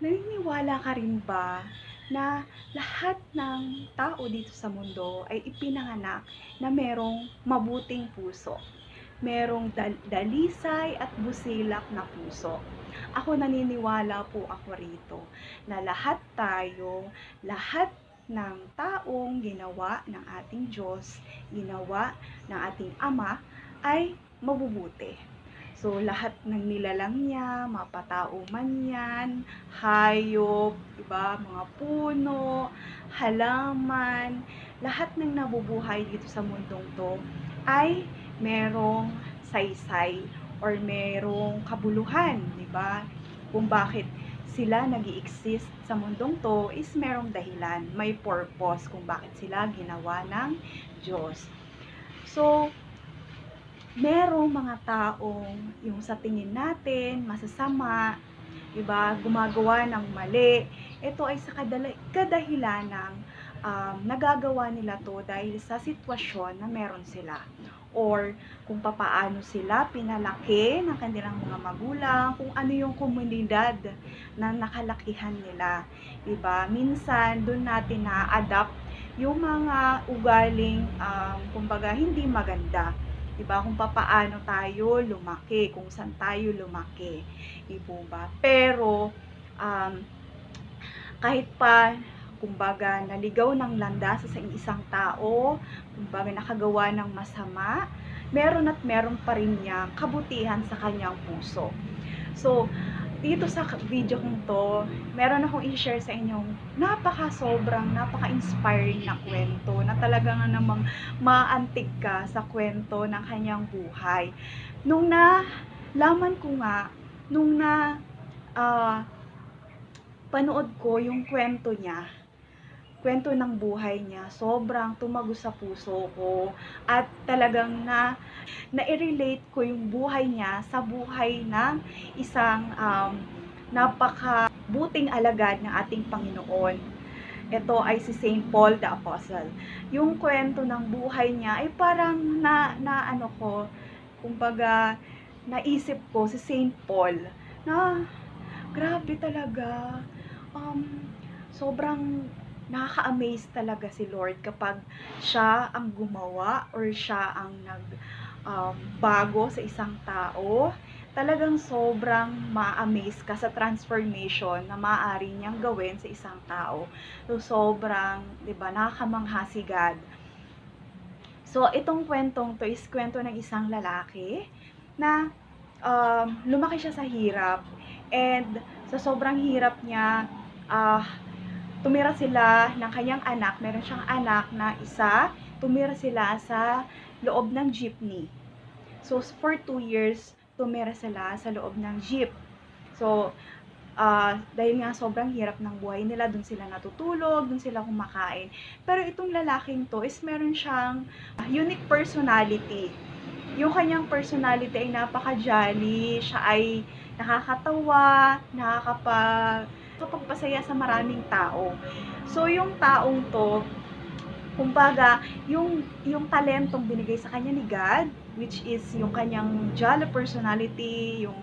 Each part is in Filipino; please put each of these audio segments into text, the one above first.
Naniniwala ka rin ba na lahat ng tao dito sa mundo ay ipinanganak na merong mabuting puso? Merong dal- dalisay at busilak na puso. Ako naniniwala po ako rito na lahat tayo, lahat ng taong ginawa ng ating Diyos, ginawa ng ating Ama, ay mabubuti. So, lahat ng nilalang niya, mapatao man yan, hayop, diba, mga puno, halaman, lahat ng nabubuhay dito sa mundong to ay merong saysay or merong kabuluhan, di ba? Kung bakit sila nag exist sa mundong to is merong dahilan, may purpose kung bakit sila ginawa ng Diyos. So, merong mga taong yung sa tingin natin masasama, 'di ba, gumagawa ng mali. Ito ay sa kadahilan ng um, nagagawa nila to dahil sa sitwasyon na meron sila or kung papaano sila pinalaki ng kanilang mga magulang, kung ano yung komunidad na nakalakihan nila. 'Di ba? Minsan doon natin na-adapt yung mga ugaling um, kumbaga hindi maganda 'di ba? Kung papaano tayo lumaki, kung saan tayo lumaki, 'di ba? Pero um, kahit pa kumbaga naligaw ng landas sa isang tao, kumbaga nakagawa ng masama, meron at meron pa rin niya kabutihan sa kanyang puso. So, dito sa video kong to, meron akong i-share sa inyong napaka sobrang, napaka-inspiring na kwento na talaga nga namang maantig ka sa kwento ng kanyang buhay. Nung na laman ko nga, nung na uh, panood ko yung kwento niya, kwento ng buhay niya, sobrang tumago sa puso ko at talagang na na-relate ko yung buhay niya sa buhay ng isang um, napaka buting alagad ng ating Panginoon. Ito ay si Saint Paul the Apostle. Yung kwento ng buhay niya ay parang na, na ano ko, kumbaga naisip ko si Saint Paul na grabe talaga um, sobrang nakaka-amaze talaga si Lord kapag siya ang gumawa or siya ang nag um, bago sa isang tao. Talagang sobrang ma-amaze ka sa transformation na maaari niyang gawin sa isang tao. So, sobrang, di ba, nakakamangha si God. So, itong kwentong to is kwento ng isang lalaki na um, lumaki siya sa hirap. And sa sobrang hirap niya, uh, tumira sila ng kanyang anak, meron siyang anak na isa, tumira sila sa loob ng jeepney. So, for two years, tumira sila sa loob ng jeep. So, uh, dahil nga sobrang hirap ng buhay nila, dun sila natutulog, dun sila kumakain. Pero itong lalaking to is meron siyang unique personality. Yung kanyang personality ay napaka-jolly, siya ay nakakatawa, nakakapag nakakapagpasaya sa maraming tao. So, yung taong to, kumbaga, yung, yung talentong binigay sa kanya ni God, which is yung kanyang jolly personality, yung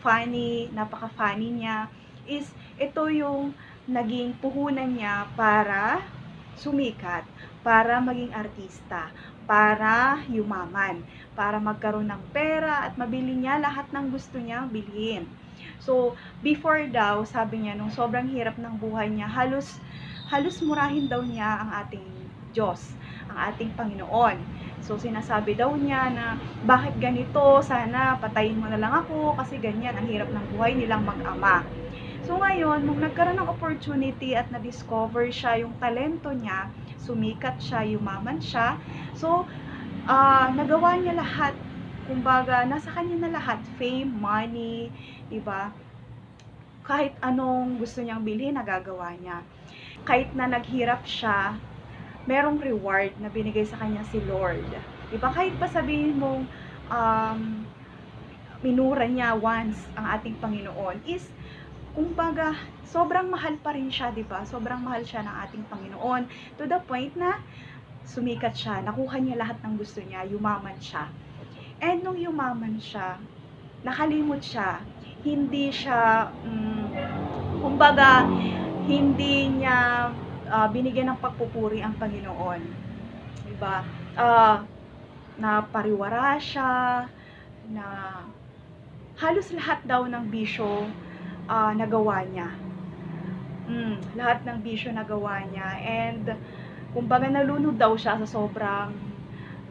funny, napaka-funny niya, is ito yung naging puhunan niya para sumikat, para maging artista, para yumaman, para magkaroon ng pera at mabili niya lahat ng gusto niyang bilhin. So, before daw, sabi niya, nung sobrang hirap ng buhay niya, halos, halos murahin daw niya ang ating Diyos, ang ating Panginoon. So, sinasabi daw niya na, bakit ganito? Sana patayin mo na lang ako kasi ganyan, ang hirap ng buhay nilang mag-ama. So, ngayon, nung nagkaroon ng opportunity at na-discover siya yung talento niya, sumikat siya, yumaman siya. So, uh, nagawa niya lahat kumbaga, nasa kanya na lahat, fame, money, 'di ba? Kahit anong gusto niyang bilhin, nagagawa niya. Kahit na naghirap siya, merong reward na binigay sa kanya si Lord. 'Di ba? Kahit pa sabihin mong um, minura niya once ang ating Panginoon is kumbaga, sobrang mahal pa rin siya, 'di ba? Sobrang mahal siya ng ating Panginoon to the point na sumikat siya, nakuha niya lahat ng gusto niya, yumaman siya. And nung yumaman siya, nakalimot siya, hindi siya, um, Kumbaga, hindi niya ah, binigyan ng pagpupuri ang Panginoon. 'Di ba? Ah, napariwara siya na halos lahat daw ng bisyo ah, nagawa niya. Mm, lahat ng bisyo nagawa niya and kumbaga nalunod daw siya sa sobrang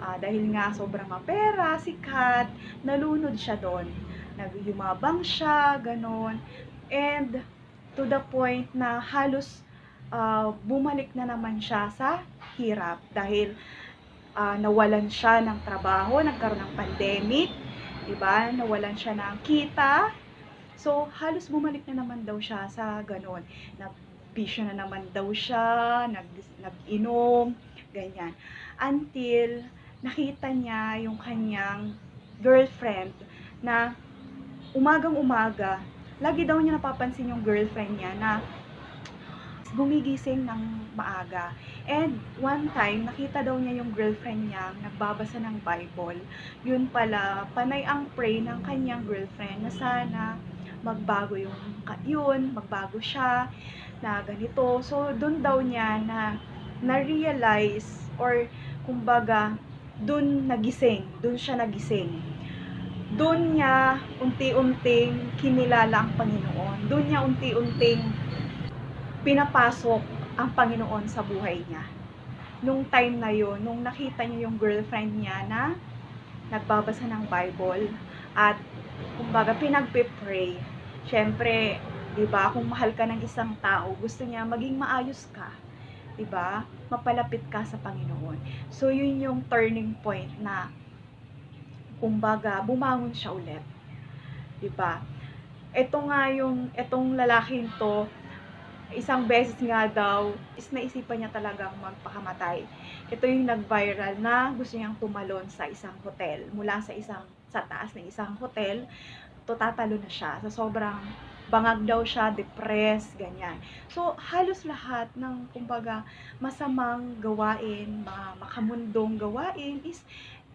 ah, dahil nga sobrang mapera, sikat, nalunod siya doon. Nagyumabang siya, ganon. And to the point na halos ah, bumalik na naman siya sa hirap dahil ah, nawalan siya ng trabaho, nagkaroon ng pandemic, 'di ba? Nawalan siya ng kita. So, halos bumalik na naman daw siya sa ganon. Nagpisyo na naman daw siya, nag, nag-inom, ganyan. Until nakita niya yung kanyang girlfriend na umagang umaga, lagi daw niya napapansin yung girlfriend niya na gumigising ng maaga. And one time, nakita daw niya yung girlfriend niya nagbabasa ng Bible. Yun pala, panay ang pray ng kanyang girlfriend na sana magbago yung yun, magbago siya na ganito. So, doon daw niya na na-realize or kumbaga, doon nagising, doon siya nagising. Doon niya unti-unting kinilala ang Panginoon. Doon niya unti-unting pinapasok ang Panginoon sa buhay niya. Nung time na yon, nung nakita niya yung girlfriend niya na nagbabasa ng Bible at kumbaga pinagpe-pray. Syempre, 'di ba, kung mahal ka ng isang tao, gusto niya maging maayos ka. 'Di ba? Mapalapit ka sa Panginoon. So yun yung turning point na kumbaga bumangon siya ulit. 'Di ba? Ito nga yung etong lalaking to isang beses nga daw is naisipan niya talagang magpakamatay. Ito yung nag-viral na gusto niyang tumalon sa isang hotel. Mula sa isang sa taas ng isang hotel, to na siya. Sa sobrang bangag daw siya, depressed, ganyan. So, halos lahat ng, kumbaga, masamang gawain, mga makamundong gawain is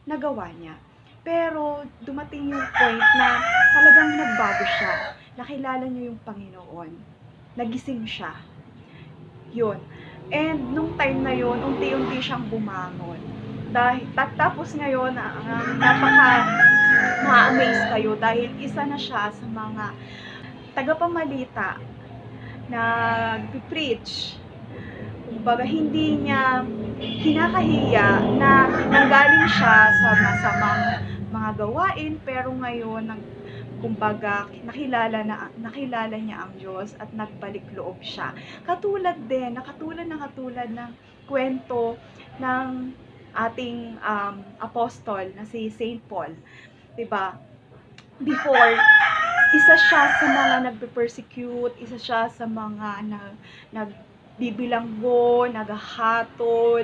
nagawa niya. Pero, dumating yung point na talagang nagbago siya. Nakilala niya yung Panginoon nagising siya. Yun. And nung time na yun, unti-unti siyang bumangon. Dahil, tapos ngayon, ah, napaka ma-amaze kayo dahil isa na siya sa mga tagapamalita na preach Kumbaga, hindi niya kinakahiya na nanggaling siya sa masamang mga gawain pero ngayon nag kumbaga nakilala na nakilala niya ang Diyos at nagbalik loob siya. Katulad din, nakatulad na katulad ng kwento ng ating um, apostol na si Saint Paul. 'Di ba? Before isa siya sa mga nagpe-persecute, isa siya sa mga nag nagbibilanggo, naghahatol,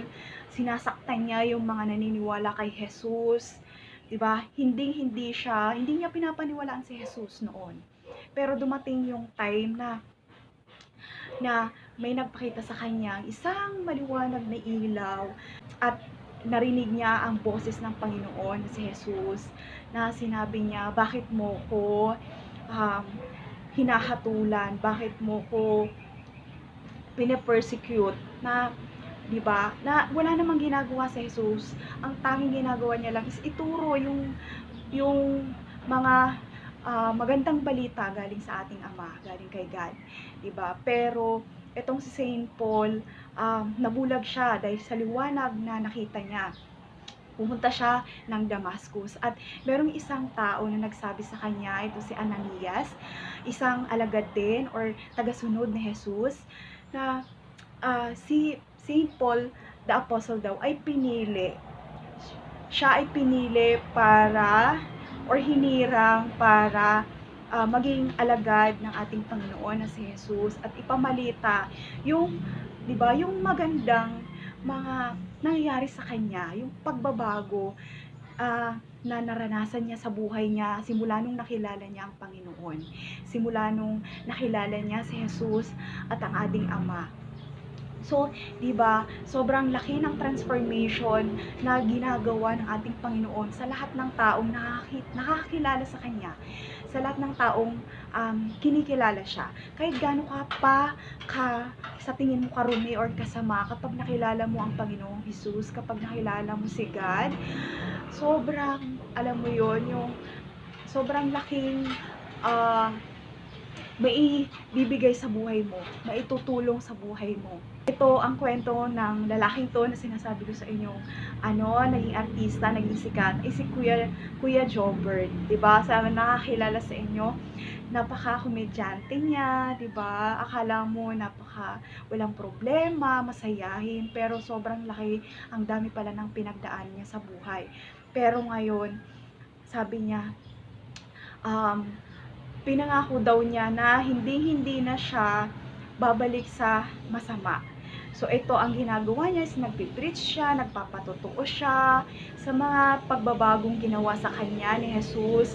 sinasaktan niya yung mga naniniwala kay Jesus. 'di ba? Hindi hindi siya, hindi niya pinapaniwalaan si Jesus noon. Pero dumating yung time na na may nagpakita sa kanya isang maliwanag na ilaw at narinig niya ang boses ng Panginoon si Jesus na sinabi niya, bakit mo ko um, hinahatulan, bakit mo ko pine-persecute na 'di ba? Na wala namang ginagawa si Jesus. Ang tanging ginagawa niya lang is ituro yung yung mga ah, magandang balita galing sa ating Ama, galing kay God, 'di ba? Pero etong si Saint Paul, um, nabulag siya dahil sa liwanag na nakita niya. Pumunta siya ng Damascus at merong isang tao na nagsabi sa kanya, ito si Ananias, isang alagad din or tagasunod ni Jesus na ah, si St. Paul the Apostle daw ay pinili. Siya ay pinili para or hinirang para ah, maging alagad ng ating Panginoon na si Jesus at ipamalita yung 'di ba, yung magandang mga nangyayari sa kanya, yung pagbabago ah, na naranasan niya sa buhay niya simula nung nakilala niya ang Panginoon. Simula nung nakilala niya si Jesus at ang ating Ama. So, 'di ba, sobrang laki ng transformation na ginagawa ng ating Panginoon sa lahat ng taong nakakakilala sa kanya. Sa lahat ng taong um, kinikilala siya. Kahit gaano ka pa ka sa tingin mo karumi or kasama kapag nakilala mo ang Panginoong Jesus, kapag nakilala mo si God, sobrang alam mo yon yung sobrang laking ah, may bibigay sa buhay mo, maitutulong sa buhay mo. Ito ang kwento ng lalaking to na sinasabi ko sa inyo, ano, naging artista, naging sikat, ay si Kuya, Kuya Jobert, ba? Sa nakakilala sa inyo, napaka-komedyante niya, ba? Akala mo napaka walang problema, masayahin, pero sobrang laki, ang dami pala ng pinagdaan niya sa buhay. Pero ngayon, sabi niya, um, pinangako daw niya na hindi-hindi na siya babalik sa masama. So, ito ang ginagawa niya is nagpipreach siya, nagpapatotoo siya sa mga pagbabagong ginawa sa kanya ni Jesus,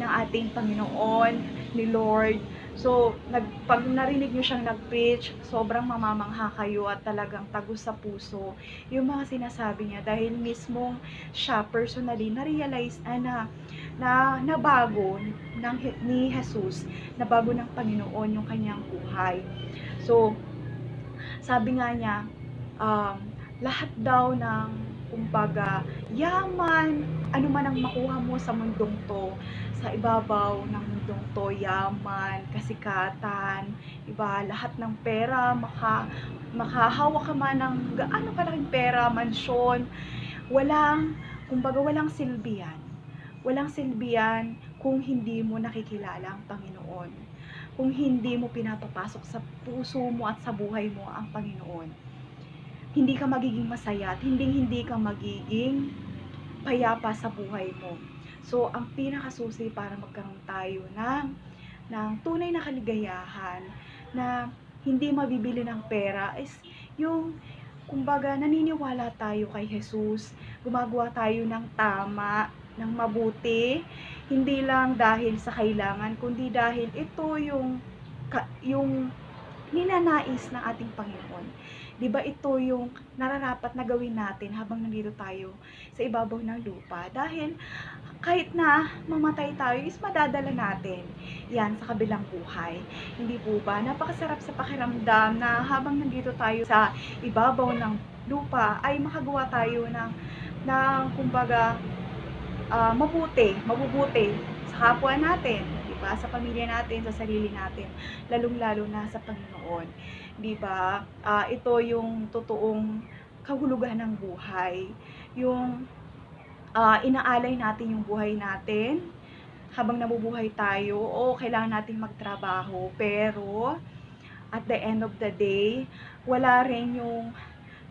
ng ating Panginoon, ni Lord. So, nag, pag narinig niyo siyang nag-preach, sobrang mamamangha kayo at talagang tagos sa puso yung mga sinasabi niya dahil mismong siya personally na-realize ah, na, na nabago ng, ni Jesus, nabago ng Panginoon yung kanyang buhay. So, sabi nga niya, um, lahat daw ng kumbaga, yaman, ano man ang makuha mo sa mundong to, sa ibabaw ng mundong to, yaman, kasikatan, iba, lahat ng pera, maka, makahawa ka man ng gaano kalaking pera, mansyon, walang, kumbaga, walang silbihan. Walang silbihan kung hindi mo nakikilala ang Panginoon. Kung hindi mo pinapapasok sa puso mo at sa buhay mo ang Panginoon. Hindi ka magiging masaya at hindi hindi ka magiging payapa sa buhay mo. So, ang pinakasusi para magkaroon tayo ng, ng tunay na kaligayahan na hindi mabibili ng pera is yung kumbaga naniniwala tayo kay Jesus, gumagawa tayo ng tama, ng mabuti, hindi lang dahil sa kailangan, kundi dahil ito yung yung ninanais ng ating Panginoon. 'Di ba ito yung nararapat na gawin natin habang nandito tayo sa ibabaw ng lupa dahil kahit na mamatay tayo is madadala natin yan sa kabilang buhay. Hindi po ba? Napakasarap sa pakiramdam na habang nandito tayo sa ibabaw ng lupa ay makagawa tayo ng ng kumbaga ah, mabuti, mabubuti sa kapwa natin, 'di ba? Sa pamilya natin, sa sarili natin, lalong-lalo na sa Panginoon, 'di ba? Ah, ito yung totoong kahulugan ng buhay, yung ah, inaalay natin yung buhay natin habang nabubuhay tayo o kailangan nating magtrabaho pero at the end of the day wala rin yung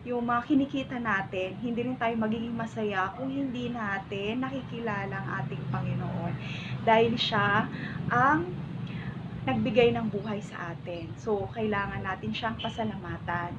yung mga kinikita natin, hindi rin tayo magiging masaya kung hindi natin nakikilala ang ating Panginoon. Dahil siya ang nagbigay ng buhay sa atin. So, kailangan natin siyang pasalamatan.